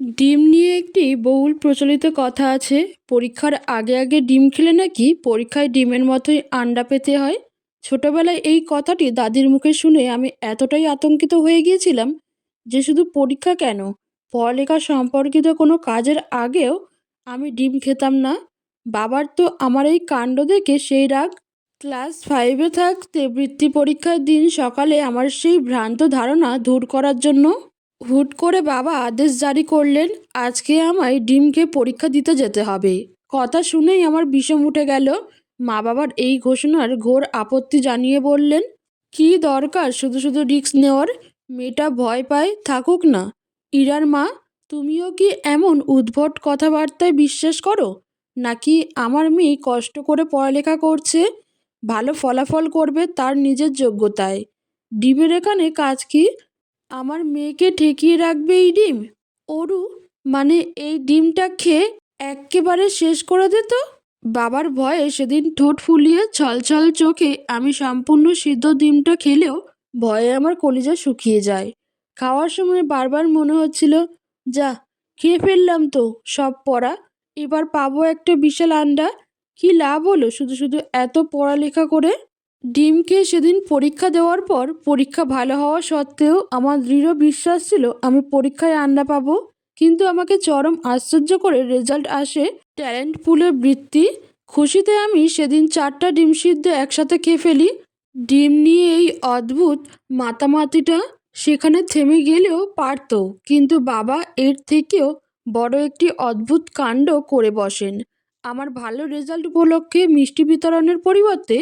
ডিম নিয়ে একটি বহুল প্রচলিত কথা আছে। পরীক্ষার আগে আগে ডিম খেলে নাকি পরীক্ষায় ডিমের মতোই আন্ডা পেতে হয়? ছোটবেলায় এই কথাটি দাদির মুখে শুনে আমি এতটাই আতঙ্কিত হয়ে গিয়েছিলাম যে শুধু পরীক্ষা কেন? পড়ালেখা সম্পর্কিত কোনো কাজের আগেও আমি ডিম খেতাম না। বাবার তো আমার এই কাণ্ড দেখে সেই রাগ। ক্লাস ফাইভে থাকতে বৃত্তি পরীক্ষার দিন সকালে আমার সেই ভ্রান্ত ধারণা দূর করার জন্য হুট করে বাবা আদেশ জারি করলেন, আজকে আমায় ডিমকে পরীক্ষা দিতে যেতে হবে। কথা শুনেই আমার বিষম উঠে গেল। মা বাবার এই ঘোষণার ঘোর আপত্তি জানিয়ে বললেন, কি দরকার শুধু শুধু রিক্স নেওয়ার? মেয়েটা ভয় পায়, থাকুক না। ইরার মা, তুমিও কি এমন উদ্ভট কথাবার্তায় বিশ্বাস করো? নাকি আমার মেয়ে কষ্ট করে পড়ালেখা করছে? ভালো ফলাফল করবে তার নিজের যোগ্যতায়। ডিমের এখানে কাজ কি? আমার মেয়েকে ঠেকিয়ে রাখবে এই ডিম? অরু মানে এই ডিমটা খেয়ে এক্কেবারে শেষ করে দিত বাবার ভয়ে সেদিন ঠোঁট ফুলিয়ে ছলছল চোখে আমি সম্পূর্ণ সিদ্ধ ডিমটা খেলেও ভয়ে আমার কলিজা শুকিয়ে যায়। খাওয়ার সময় বারবার মনে হচ্ছিল, যা, খেয়ে ফেললাম তো, সব পড়া। এবার পাবো একটা বিশাল আন্ডা। কি লাভ হলো শুধু শুধু এত পড়ালেখা করে? ডিমকে সেদিন পরীক্ষা দেওয়ার পর পরীক্ষা ভালো হওয়া সত্ত্বেও আমার দৃঢ় বিশ্বাস ছিল, আমি পরীক্ষায় আন্ডা পাবো। কিন্তু আমাকে চরম আশ্চর্য করে রেজাল্ট আসে ট্যালেন্ট পুলের বৃত্তি। খুশিতে আমি সেদিন চারটা ডিম সিদ্ধ একসাথে খেয়ে ফেলি। ডিম নিয়ে এই অদ্ভুত মাতামাতিটা সেখানে থেমে গেলেও পারতো, কিন্তু বাবা এর থেকেও বড় একটি অদ্ভুত কাণ্ড করে বসেন। আমার ভালো রেজাল্ট উপলক্ষে মিষ্টি বিতরণের পরিবর্তে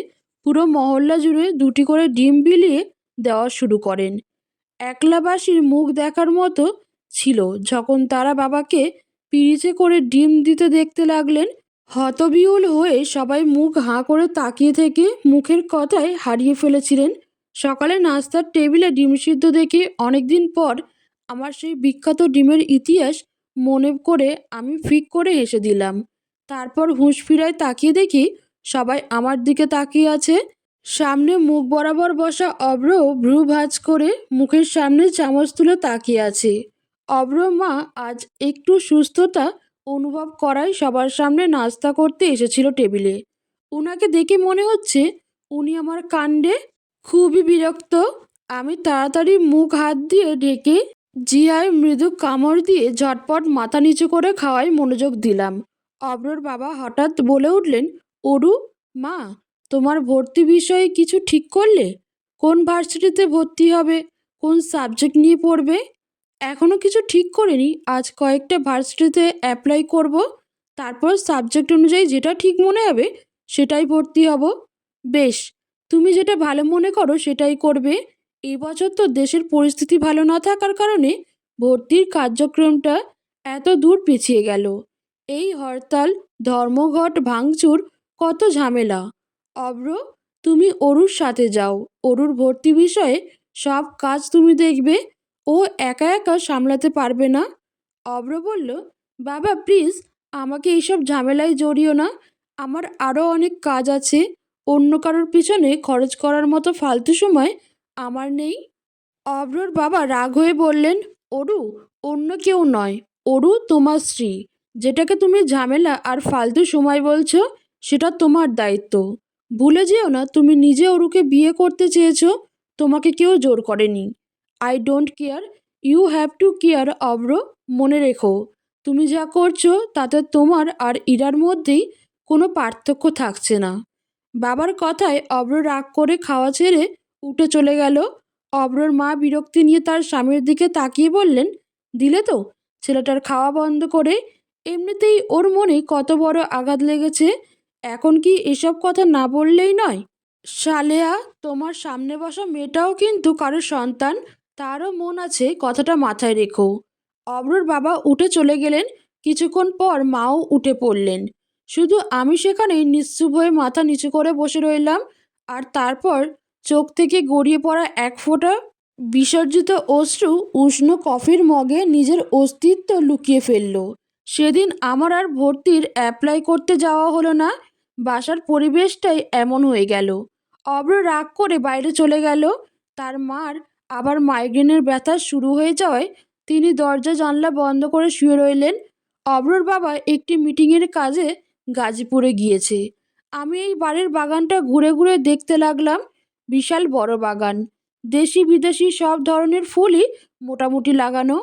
পুরো মহল্লা জুড়ে দুটি করে ডিম বিলিয়ে দেওয়া শুরু করেন। একলাবাসীর মুখ দেখার মতো ছিল যখন তারা বাবাকে পিরিচে করে ডিম দিতে দেখতে লাগলেন, হতবিহল হয়ে সবাই মুখ হাঁ করে তাকিয়ে থেকে মুখের কথায় হারিয়ে ফেলেছিলেন। সকালে নাস্তার টেবিলে ডিম সিদ্ধ দেখে অনেকদিন পর আমার সেই বিখ্যাত ডিমের ইতিহাস মনে করে আমি ফিক করে হেসে দিলাম। তারপর হুঁশ ফিরায় তাকিয়ে দেখি সবাই আমার দিকে তাকিয়ে আছে। সামনে মুখ বরাবর বসা অব্র ভ্রু ভাঁজ করে মুখের সামনে চামচ তুলে তাকিয়ে আছে। অব্র মা আজ একটু সুস্থতা অনুভব করায় সবার সামনে নাস্তা করতে এসেছিল টেবিলে। উনাকে দেখে মনে হচ্ছে উনি আমার কাণ্ডে খুবই বিরক্ত। আমি তাড়াতাড়ি মুখ হাত দিয়ে ঢেকে জিয়ায় মৃদু কামড় দিয়ে ঝটপট মাথা নিচু করে খাওয়ায় মনোযোগ দিলাম। অব্রর বাবা হঠাৎ বলে উঠলেন অরু, মা, তোমার ভর্তি বিষয়ে কিছু ঠিক করলে? কোন ভার্সিটিতে ভর্তি হবে? কোন সাবজেক্ট নিয়ে পড়বে? এখনও কিছু ঠিক করিনি। আজ কয়েকটা ভার্সিটিতে অ্যাপ্লাই করব। তারপর সাবজেক্ট অনুযায়ী যেটা ঠিক মনে হবে, সেটাই ভর্তি হব। বেশ, তুমি যেটা ভালো মনে করো সেটাই করবে। এবছর তো দেশের পরিস্থিতি ভালো না থাকার কারণে ভর্তির কার্যক্রমটা এত দূর পিছিয়ে গেল। এই হরতাল, ধর্মঘট, ভাঙচুর কত ঝামেলা। অব্র তুমি অরুর সাথে যাও। অরুর ভর্তি বিষয়ে সব কাজ তুমি দেখবে। ও একা একা সামলাতে পারবে না। অব্র বলল, বাবা, প্লিজ, আমাকে এইসব ঝামেলায় জড়িও না। আমার আরও অনেক কাজ আছে। অন্য কারোর পিছনে খরচ করার মতো ফালতু সময় আমার নেই। অব্রর বাবা রাগ হয়ে বললেন, অরু, অন্য কেউ নয়। অরু তোমার স্ত্রী। যেটাকে তুমি ঝামেলা আর ফালতু সময় বলছো সেটা তোমার দায়িত্ব। ভুলে যেও না, তুমি নিজে অরুকে বিয়ে করতে চেয়েছ, তোমাকে কেউ জোর করেনি। I don't care you have to care অব্র মনে রেখো। তুমি যা করছ, তাতে তোমার আর ইরার মধ্যেই কোনো পার্থক্য থাকছে না। বাবার কথায় অব্র রাগ করে খাওয়া ছেড়ে উঠে চলে গেল। অব্রর মা বিরক্তি নিয়ে তার স্বামীর দিকে তাকিয়ে বললেন, দিলে তো, ছেলেটার খাওয়া বন্ধ করে। এমনিতেই ওর মনে কত বড় আঘাত লেগেছে এখন কি এসব কথা না বললেই নয়? সালেয়া তোমার সামনে বসা মেয়েটাও কিন্তু কারোর সন্তান, তারও মন আছে কথাটা মাথায় রেখো। অব্রর বাবা উঠে চলে গেলেন, কিছুক্ষণ পর মাও উঠে পড়লেন। শুধু আমি সেখানেই নিশ্চুপ হয়ে মাথা নিচু করে বসে রইলাম, আর তারপর চোখ থেকে গড়িয়ে পড়া এক ফোঁটা বিসর্জিত অশ্রু উষ্ণ কফির মগে নিজের অস্তিত্ব লুকিয়ে ফেলল। সেদিন আমার আর ভর্তির অ্যাপ্লাই করতে যাওয়া হলো না বাসার পরিবেশটাই এমন হয়ে গেল। অব্র রাগ করে বাইরে চলে গেল। তার মার আবার মাইগ্রেনের ব্যথা শুরু হয়ে যাওয়ায় তিনি দরজা জানলা বন্ধ করে শুয়ে রইলেন। অব্রর বাবা একটি মিটিংয়ের কাজে গাজীপুরে গিয়েছে। আমি এই বাড়ির বাগানটা ঘুরে ঘুরে দেখতে লাগলাম। বিশাল বড় বাগান। দেশি বিদেশি সব ধরনের ফুলই মোটামুটি লাগানো।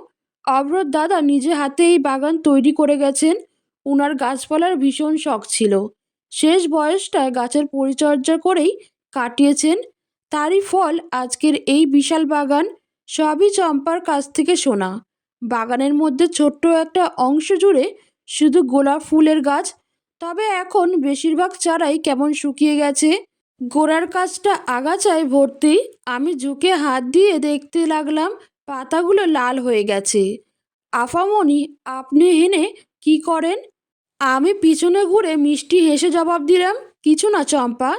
অব্রর দাদা নিজে হাতে এই বাগান তৈরি করে গেছেন। উনার গাছপালার ভীষণ শখ ছিল। শেষ বয়সটা গাছের পরিচর্যা করেই কাটিয়েছেন। তারই ফল আজকের এই বিশাল বাগান। সবই চম্পার কাছ থেকে শোনা বাগানের মধ্যে ছোট্ট একটা অংশ জুড়ে শুধু গোলাপ ফুলের গাছ। তবে এখন বেশিরভাগ চারাই কেমন শুকিয়ে গেছে? গোড়ার কাজটা আগাছায় ভর্তি। আমি ঝুঁকে হাত দিয়ে দেখতে লাগলাম, পাতাগুলো লাল হয়ে গেছে। আফামনি, আপনি হেনে কি করেন? আমি পিছনে ঘুরে মিষ্টি হেসে জবাব দিলাম, কিছু না চম্পা,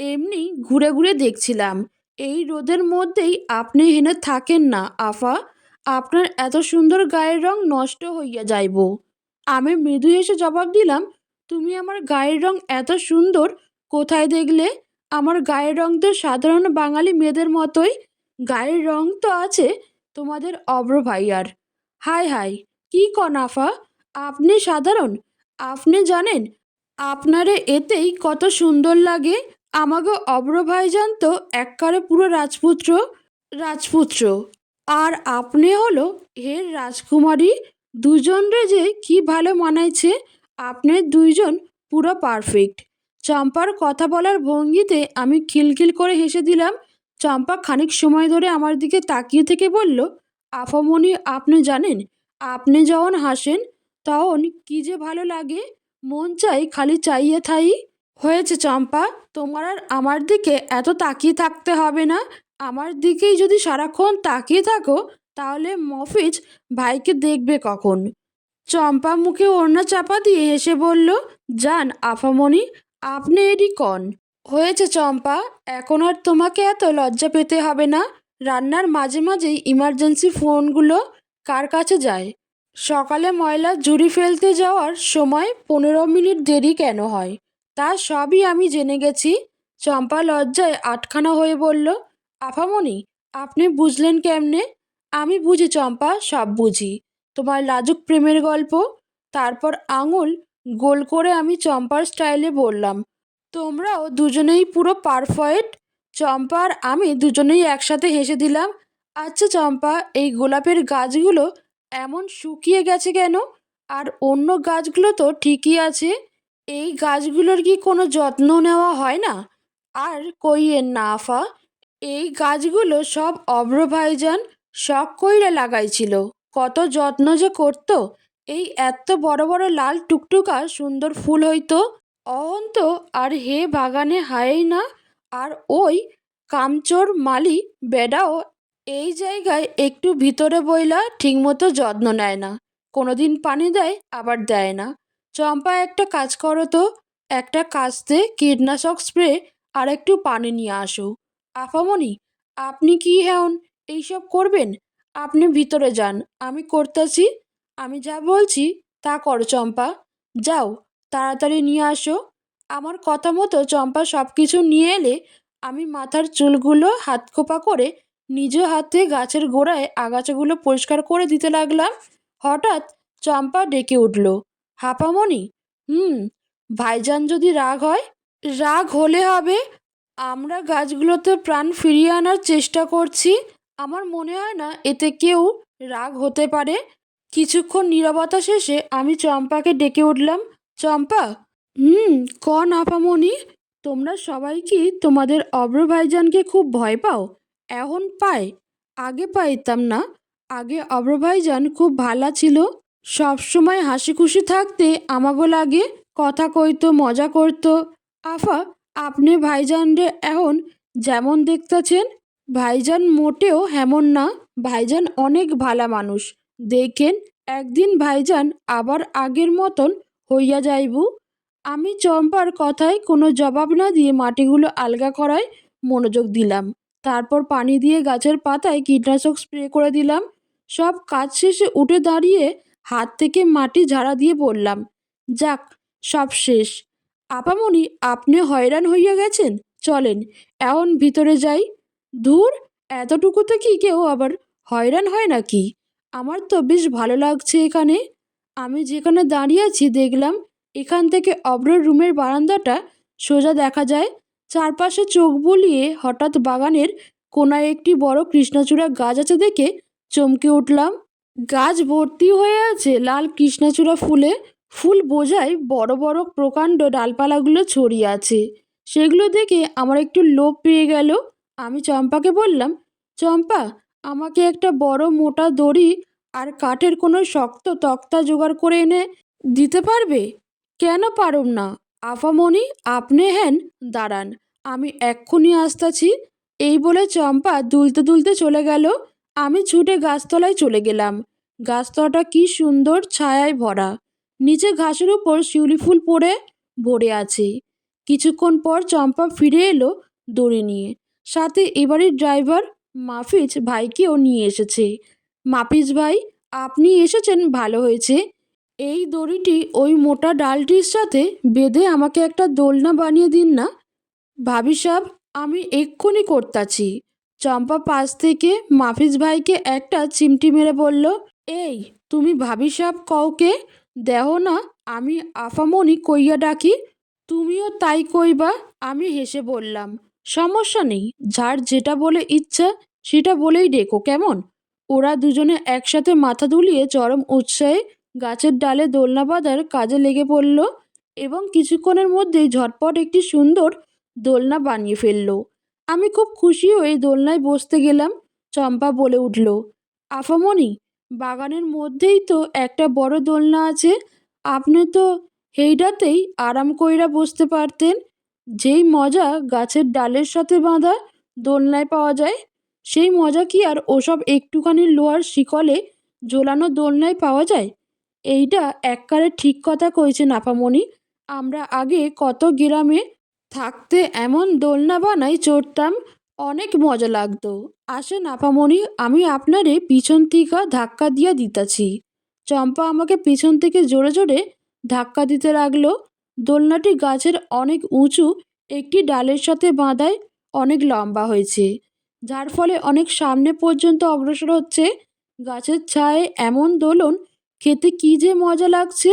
এমনি ঘুরে ঘুরে দেখছিলাম। এই রোদের মধ্যেই আপনি হেনে থাকেন না, আফা। আপনার এত সুন্দর গায়ের রং নষ্ট হইয়া যাইব আমি মৃদু হেসে জবাব দিলাম, তুমি আমার গায়ের রং এত সুন্দর, কোথায় দেখলে? আমার গায়ের রং তো সাধারণ বাঙালি মেয়েদের মতোই। গায়ের রং তো আছে তোমাদের অব্র ভাইয়ার। হাই হাই কি কন আফা? আপনি সাধারণ। আপনি জানেন, আপনারে এতেই কত সুন্দর লাগে। আমাকে অব্র ভাইজান তো এককারে পুরো রাজপুত্র রাজপুত্র। আর আপনি হলো হের রাজকুমারী। দুজনরে যে কি ভালো মানাইছে, আপনি দুইজন পুরো পারফেক্ট। চম্পার কথা বলার ভঙ্গিতে আমি খিলখিল করে হেসে দিলাম। চম্পা খানিক সময় ধরে আমার দিকে তাকিয়ে থেকে বলল, আফামনি, আপনি জানেন, আপনি যখন হাসেন তখন কি যে ভালো লাগে। মন চাই খালি চাইয়ে থাই। হয়েছে চম্পা, তোমার আর আমার দিকে এত তাকিয়ে থাকতে হবে না। আমার দিকেই যদি সারাক্ষণ তাকিয়ে থাকো, তাহলে মফিজ ভাইকে দেখবে কখন। চম্পা মুখে ওড়না চাপা দিয়ে হেসে বলল যান আফামনি, আপনি এরই কন? হয়েছে চম্পা, এখন আর তোমাকে এত লজ্জা পেতে হবে না। রান্নার মাঝে মাঝেই ইমার্জেন্সি ফোনগুলো কার কাছে যায়? সকালে ময়লা ঝুড়ি ফেলতে যাওয়ার সময় পনেরো মিনিট দেরি কেন হয়? তা সবই আমি জেনে গেছি। চম্পা লজ্জায় আটখানা হয়ে বলল, আফামনি, আপনি বুঝলেন কেমনে? আমি বুঝি চম্পা, সব বুঝি। তোমার লাজুক প্রেমের গল্প? তারপর আঙুল গোল করে আমি চম্পার স্টাইলে বললাম, তোমরাও দুজনেই পুরো পারফেক্ট চম্পা আর আমি দুজনেই একসাথে হেসে দিলাম আচ্ছা চম্পা, এই গোলাপের গাছগুলো এমন শুকিয়ে গেছে কেন? আর অন্য গাছগুলো তো ঠিকই আছে। এই গাছগুলোর কি কোনো যত্ন নেওয়া হয় না? আর কইয়ের না আফা এই গাছগুলো সব অভ্র ভাইজান শখ কইরা লাগাইছিল। কত যত্ন যে করত। এই এত বড় বড় লাল টুকটুকা সুন্দর ফুল হইতো। অহন্ত আর হে বাগানে হায়েই না। আর ওই কামচোর মালি বেডাও এই জায়গায় একটু ভিতরে বইলা ঠিকমতো যত্ন নেয় না। কোনোদিন পানি দেয়, আবার দেয় না। চম্পা, একটা কাজ করো তো। একটা কাস্তে কীটনাশক স্প্রে আর একটু পানি নিয়ে আসো। আফামনি, আপনি কি হেন এইসব করবেন? আপনি ভিতরে যান, আমি করতেছি। আমি যা বলছি, তা করো চম্পা। যাও, তাড়াতাড়ি নিয়ে আসো। আমার কথা মতো চম্পা সব কিছু নিয়ে এলে আমি মাথার চুলগুলো হাত খোপা করে নিজ হাতে গাছের গোড়ায় আগাছাগুলো পরিষ্কার করে দিতে লাগলাম। হঠাৎ চম্পা ডেকে উঠল হাঁপামনি হুম, ভাইজান যদি রাগ হয়, রাগ হলে হবে। আমরা গাছগুলোতে প্রাণ ফিরিয়ে আনার চেষ্টা করছি। আমার মনে হয় না এতে কেউ রাগ হতে পারে। কিছুক্ষণ নীরবতা শেষে আমি চম্পাকে ডেকে উঠলাম, চম্পা, হুম, কন আপামনি তোমরা সবাই কি তোমাদের অব্র ভাইজানকে খুব ভয় পাও? এখন পায় আগে পাইতাম না। আগে অব্র ভাইজান খুব ভালা ছিল। সব সময় হাসি খুশি থাকতে আমাগো লাগে কথা কইতো, মজা করতো। আফা, আপনি ভাইজানরে এখন যেমন দেখতেছেন, ভাইজান মোটেও হেমন না। ভাইজান অনেক ভালা মানুষ। দেখেন, একদিন ভাইজান আবার আগের মতন হইয়া যাইবু। আমি চম্পার কথায় কোনো জবাব না দিয়ে মাটিগুলো আলগা করায় মনোযোগ দিলাম। তারপর পানি দিয়ে গাছের পাতায় কীটনাশক স্প্রে করে দিলাম। সব কাজ শেষে উঠে দাঁড়িয়ে হাত থেকে মাটি ঝাড়া দিয়ে বললাম, যাক, সব শেষ। আপামনি আপনি হয়রান হইয়া গেছেন। চলেন, এখন ভিতরে যাই। ধুর, এতটুকুতে কি কেউ আবার হয়রান হয় নাকি? আমার তো বেশ ভালো লাগছে এখানে। আমি যেখানে দাঁড়িয়ে আছি দেখলাম এখান থেকে অব্রর রুমের বারান্দাটা সোজা দেখা যায়। চারপাশে চোখ বুলিয়ে হঠাৎ বাগানের কোনায় একটি বড় কৃষ্ণচূড়া গাছ আছে দেখে চমকে উঠলাম। গাছ ভর্তি হয়ে আছে লাল কৃষ্ণচূড়া ফুলে। ফুল বোঝায় বড় বড় প্রকাণ্ড ডালপালাগুলো ছড়িয়ে আছে। সেগুলো দেখে আমার একটু লোভ পেয়ে গেল। আমি চম্পাকে বললাম, চম্পা, আমাকে একটা বড় মোটা দড়ি আর কাঠের কোনো শক্ত তক্তা জোগাড় করে এনে দিতে পারবে? কেন পারুম না। আফামণি আপনি হেন, দাঁড়ান, আমি এক্ষুনি আসতাছি। এই বলে চম্পা দুলতে দুলতে চলে গেল। আমি ছুটে গাছতলায় চলে গেলাম। গাছতলাটা কি সুন্দর ছায়ায় ভরা। নিচে ঘাসের উপর শিউলি ফুল পড়ে, ভরে আছে। কিছুক্ষণ পর চম্পা ফিরে এলো দড়ি নিয়ে। সাথে এবারের ড্রাইভার, মাফিজ ভাইকেও নিয়ে এসেছে। মাফিজ ভাই, আপনি এসেছেন, ভালো হয়েছে। এই দড়িটি ওই মোটা ডালটির সাথে বেঁধে আমাকে একটা দোলনা বানিয়ে দিন না। ভাবি সাহ আমি এক্ষুনি করতাছি। চম্পা পাশ থেকে মাফিজ ভাইকে একটা চিমটি মেরে বলল, এই, তুমি ভাবি সাহ কওকে দেহ না, আমি আফামনি কইয়া ডাকি, তুমিও তাই কইবা, আমি হেসে বললাম। সমস্যা নেই, যার যেটা বলে ইচ্ছা, সেটা বলেই ডেকো, কেমন? ওরা দুজনে একসাথে মাথা দুলিয়ে চরম উৎসাহে গাছের ডালে দোলনা বাঁধার কাজে লেগে পড়ল এবং কিছুক্ষণের মধ্যেই ঝটপট একটি সুন্দর দোলনা বানিয়ে ফেলল। আমি খুব খুশি হয়ে দোলনায় বসতে গেলাম, চম্পা বলে উঠল। আফামনি, বাগানের মধ্যেই তো একটা বড় দোলনা আছে। আপনি তো হেইডাতেই আরাম কইরা বসতে পারতেন। যেই মজা গাছের ডালের সাথে বাঁধা দোলনায় পাওয়া যায়, সেই মজা কি আর ওসব একটুখানি লোহার শিকলে ঝোলানো দোলনায় পাওয়া যায়? এইটা এককারে ঠিক কথা কইছে নাফামণি আমরা আগে কত গ্রামে থাকতে এমন দোলনা বানাই চড়তাম, অনেক মজা লাগতো। আসে নাফামণি আমি আপনারে পিছন থেকে ধাক্কা দিয়া দিতাছি। চম্পা আমাকে পিছন থেকে জোরে জোরে ধাক্কা দিতে লাগল। দোলনাটি গাছের অনেক উঁচু, একটি ডালের সাথে বাঁধায় অনেক লম্বা হয়েছে, যার ফলে অনেক সামনে পর্যন্ত অগ্রসর হচ্ছে। গাছের ছায়ে এমন দোলন খেতে কি যে মজা লাগছে।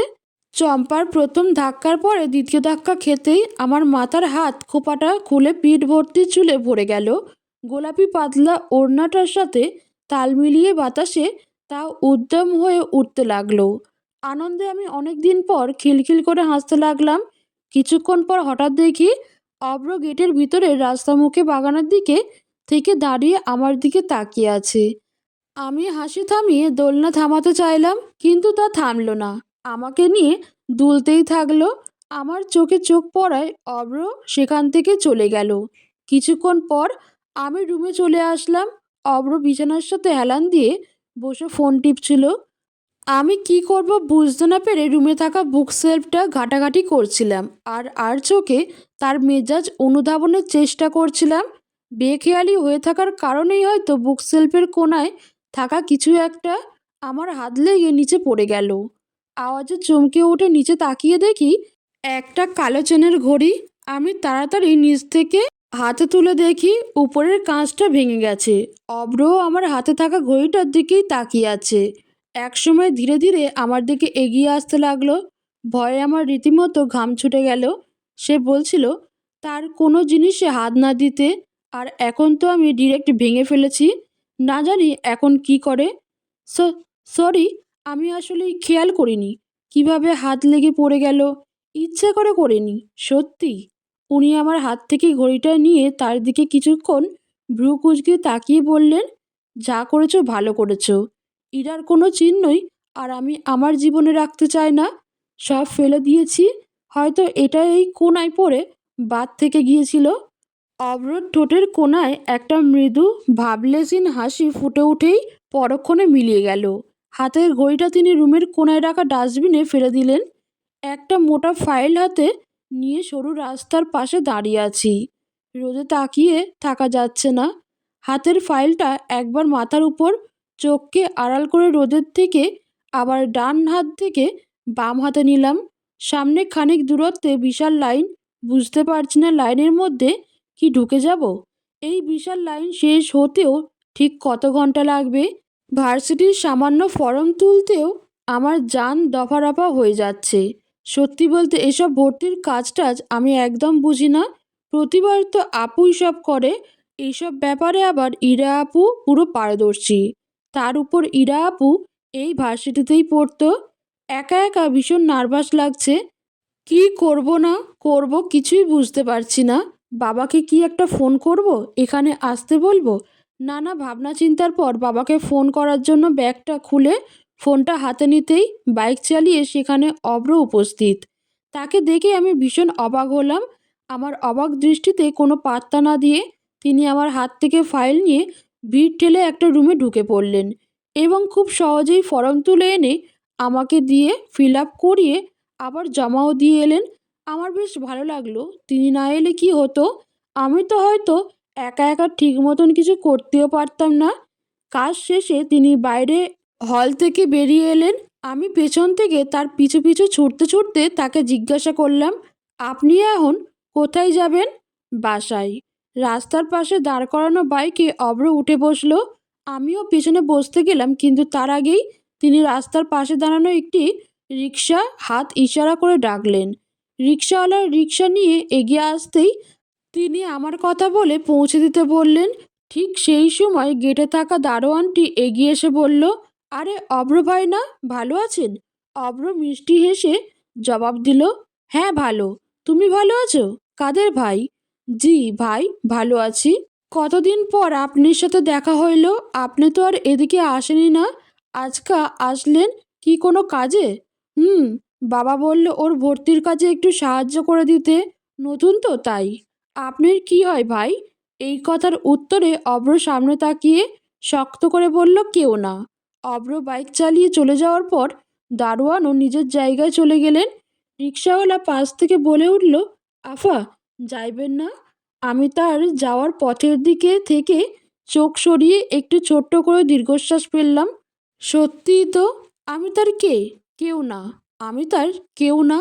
চম্পার প্রথম ধাক্কার পরে দ্বিতীয় ধাক্কা খেতেই আমার মাথার হাত খোপাটা খুলে পিঠ ভর্তি চুলে ভরে গেল। গোলাপি পাতলা ওড়নাটার সাথে তাল মিলিয়ে বাতাসে তা উদ্যম হয়ে উঠতে লাগল। আনন্দে আমি অনেক দিন পর খিলখিল করে হাসতে লাগলাম। কিছুক্ষণ পর হঠাৎ দেখি অব্র গেটের ভিতরে রাস্তা মুখে বাগানের দিকে থেকে দাঁড়িয়ে আমার দিকে তাকিয়ে আছে। আমি হাসি থামিয়ে দোলনা থামাতে চাইলাম, কিন্তু তা থামলো না। আমাকে নিয়ে দুলতেই থাকল। আমার চোখে চোখ পড়ায় অব্র সেখান থেকে চলে গেল। কিছুক্ষণ পর আমি রুমে চলে আসলাম। অব্র বিছানার সাথে হেলান দিয়ে বসে ফোন টিপছিল। আমি কি করব বুঝতে না পেরে রুমে থাকা বুক সেলফটা ঘাটাঘাটি করছিলাম আর আর চোখে তার মেজাজ অনুধাবনের চেষ্টা করছিলাম। বেখেয়ালি হয়ে থাকার কারণেই হয়তো বুক সেলফের কোনায় থাকা কিছু একটা আমার হাত লেগে নিচে পড়ে গেল। আওয়াজে চমকে উঠে নিচে তাকিয়ে দেখি একটা কালো চেনের ঘড়ি আমি তাড়াতাড়ি নিচ থেকে হাতে তুলে দেখি উপরের কাঁচটা ভেঙে গেছে। অব্রও আমার হাতে থাকা ঘড়িটার দিকেই তাকিয়ে আছে। একসময় ধীরে ধীরে আমার দিকে এগিয়ে আসতে লাগল। ভয়ে আমার রীতিমতো ঘাম ছুটে গেল। সে বলছিল, তার কোনো জিনিসে হাত না দিতে। আর এখন তো আমি ডিরেক্ট ভেঙে ফেলেছি। না জানি এখন কি করে। সরি আমি আসলে খেয়াল করিনি। কীভাবে হাত লেগে পড়ে গেল? ইচ্ছে করে করিনি, সত্যি। উনি আমার হাত থেকে ঘড়িটা নিয়ে তার দিকে কিছুক্ষণ ভ্রু কুচকে তাকিয়ে বললেন, যা করেছ ভালো করেছ। ইরার কোনো চিহ্নই আর আমি আমার জীবনে রাখতে চাই না। সব ফেলে দিয়েছি। হয়তো এটা এই কোনায় পড়ে বাদ থেকে গিয়েছিল। অবরোধ ঠোঁটের কোনায় একটা মৃদু ভাবলেসিন হাসি ফুটে উঠেই পরক্ষণে মিলিয়ে গেল। হাতের ঘড়িটা তিনি রুমের কোনায় রাখা ডাস্টবিনে ফেলে দিলেন। একটা মোটা ফাইল হাতে নিয়ে সরু রাস্তার পাশে দাঁড়িয়ে আছি। রোদে তাকিয়ে থাকা যাচ্ছে না। হাতের ফাইলটা একবার মাথার উপর চোখকে আড়াল করে রোদের থেকে, আবার ডান হাত থেকে বাম হাতে নিলাম। সামনে খানিক দূরত্বে বিশাল লাইন, বুঝতে পারছি না লাইনের মধ্যে কি ঢুকে যাব? এই বিশাল লাইন শেষ হতেও ঠিক কত ঘণ্টা লাগবে? ভার্সিটির সামান্য ফর্ম তুলতেও আমার জান দফা রফা হয়ে যাচ্ছে। সত্যি বলতে এসব ভর্তির কাজ টাজ আমি একদম বুঝি না। প্রতিবার তো আপুই সব করে এইসব ব্যাপারে আবার ইরা আপু পুরো পারদর্শী। তার উপর ইরা আপু এই ভার্সিটিতেই পড়তো। একা একা ভীষণ নার্ভাস লাগছে। কি করব না করব কিছুই বুঝতে পারছি না। বাবাকে কি একটা ফোন করব? এখানে আসতে বলব? নানা ভাবনা চিন্তার পর বাবাকে ফোন করার জন্য ব্যাগটা খুলে ফোনটা হাতে নিতেই বাইক চালিয়ে সেখানে অব্র উপস্থিত। তাকে দেখে আমি ভীষণ অবাক হলাম। আমার অবাক দৃষ্টিতে কোনো পাত্তা না দিয়ে তিনি আমার হাত থেকে ফাইল নিয়ে ভিড় ঠেলে একটা রুমে ঢুকে পড়লেন এবং খুব সহজেই ফর্ম তুলে এনে আমাকে দিয়ে ফিল আপ করিয়ে আবার জমাও দিয়ে এলেন আমার বেশ ভালো লাগল। তিনি না এলে কি হতো? আমি তো হয়তো একা একা ঠিক মতন কিছু করতেও পারতাম না। কাজ শেষে তিনি বাইরে হল থেকে বেরিয়ে এলেন। আমি পেছন থেকে তার পিছু পিছু ছুটতে ছুটতে তাকে জিজ্ঞাসা করলাম, আপনি এখন কোথায় যাবেন? বাসায়। রাস্তার পাশে দাঁড় করানো বাইকে অব্র উঠে বসল। আমিও পেছনে বসতে গেলাম, কিন্তু তার আগেই তিনি রাস্তার পাশে দাঁড়ানো একটি রিক্সা হাত ইশারা করে ডাকলেন। রিক্সাওয়ালার রিক্সা নিয়ে এগিয়ে আসতেই তিনি আমার কথা বলে পৌঁছে দিতে বললেন। ঠিক সেই সময় গেটে থাকা দারোয়ানটি এগিয়ে এসে বলল, আরে অব্র ভাই না, ভালো আছেন? অব্র মিষ্টি হেসে জবাব দিল হ্যাঁ ভালো। তুমি ভালো আছো? কাদের ভাই? জি ভাই, ভালো আছি। কতদিন পর আপনার সাথে দেখা হইল? আপনি তো আর এদিকে আসেনি না। আজকা আসলেন কি কোনো কাজে? হুম বাবা বলল, ওর ভর্তির কাজে একটু সাহায্য করে দিতে। নতুন তো তাই। আপনার কি হয় ভাই? এই কথার উত্তরে অব্র সামনে তাকিয়ে শক্ত করে বলল, কেউ না। অব্র বাইক চালিয়ে চলে যাওয়ার পর দারোয়ানও নিজের জায়গায় চলে গেলেন। রিক্সাওয়ালা পাশ থেকে বলে উঠল, আফা, যাইবেন না। আমি তার যাওয়ার পথের দিকে থেকে চোখ সরিয়ে একটু ছোট্ট করে দীর্ঘশ্বাস ফেললাম। সত্যিই তো, আমি তার কে? কেউ না। আমি তার কেউ না।